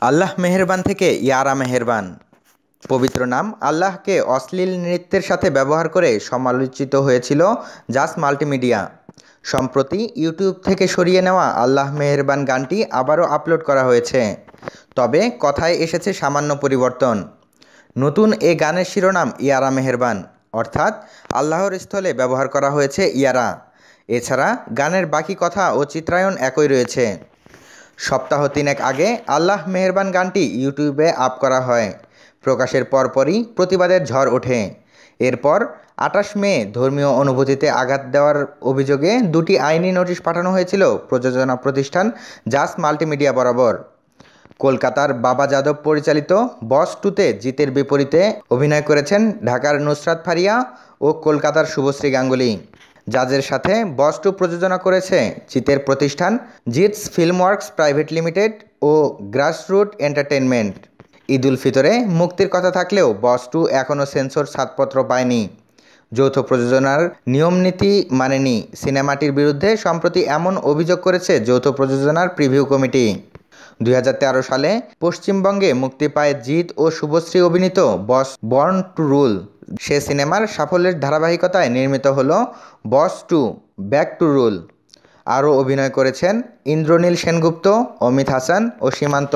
আল্লাহ মেহেরবান থেকে ইয়ারা মেহেরবান। পবিত্র নাম আল্লাহকে অশ্লীল নৃত্যের সাথে ব্যবহার করে সমালোচিত হয়েছিল জাস মাল্টিমিডিয়া। সম্প্রতি ইউটিউব থেকে সরিয়ে নেওয়া আল্লাহ মেহেরবান গানটি আবারও আপলোড করা হয়েছে। তবে কথায় এসেছে সামান্য পরিবর্তন। নতুন এ গানের শিরোনাম ইয়ারা মেহেরবান, অর্থাৎ আল্লাহর স্থলে ব্যবহার করা হয়েছে ইয়ারা। এছাড়া গানের বাকি কথা ও চিত্রায়ন একই রয়েছে। সপ্তাহ তিনেক আগে আল্লাহ মেহেরবান গানটি ইউটিউবে আপ করা হয়। প্রকাশের পরপরই প্রতিবাদের ঝড় ওঠে। এরপর আটাশ মে ধর্মীয় অনুভূতিতে আঘাত দেওয়ার অভিযোগে দুটি আইনি নোটিশ পাঠানো হয়েছিল প্রযোজনা প্রতিষ্ঠান জাস মাল্টিমিডিয়া বরাবর। কলকাতার বাবা যাদব পরিচালিত বস টুতে জিতের বিপরীতে অভিনয় করেছেন ঢাকার নুসরাত ফারিয়া ও কলকাতার শুভশ্রী গাঙ্গুলি। জাজের সাথে বস টু প্রযোজনা করেছে জিতের প্রতিষ্ঠান জিটস ফিল্মওয়ার্কস প্রাইভেট লিমিটেড ও গ্রাসরুট এন্টারটেনমেন্ট ঈদুল ফিতরে মুক্তির কথা থাকলেও বস টু এখনও সেন্সর ছাড়পত্র পায়নি। যৌথ প্রযোজনার নিয়মনীতি মানেনি। সিনেমাটির বিরুদ্ধে সম্প্রতি এমন অভিযোগ করেছে যৌথ প্রযোজনার প্রিভিউ কমিটি। দু হাজার তেরো সালে পশ্চিমবঙ্গে মুক্তি পায় জিৎ ও শুভশ্রী অভিনীত বস বর্ন টু রুল। সে সিনেমার সাফল্যের ধারাবাহিকতায় নির্মিত হল boss two, back to rule. আরও অভিনয় করেছেন ইন্দ্রনীল সেনগুপ্ত, অমিত হাসান ও সীমান্ত।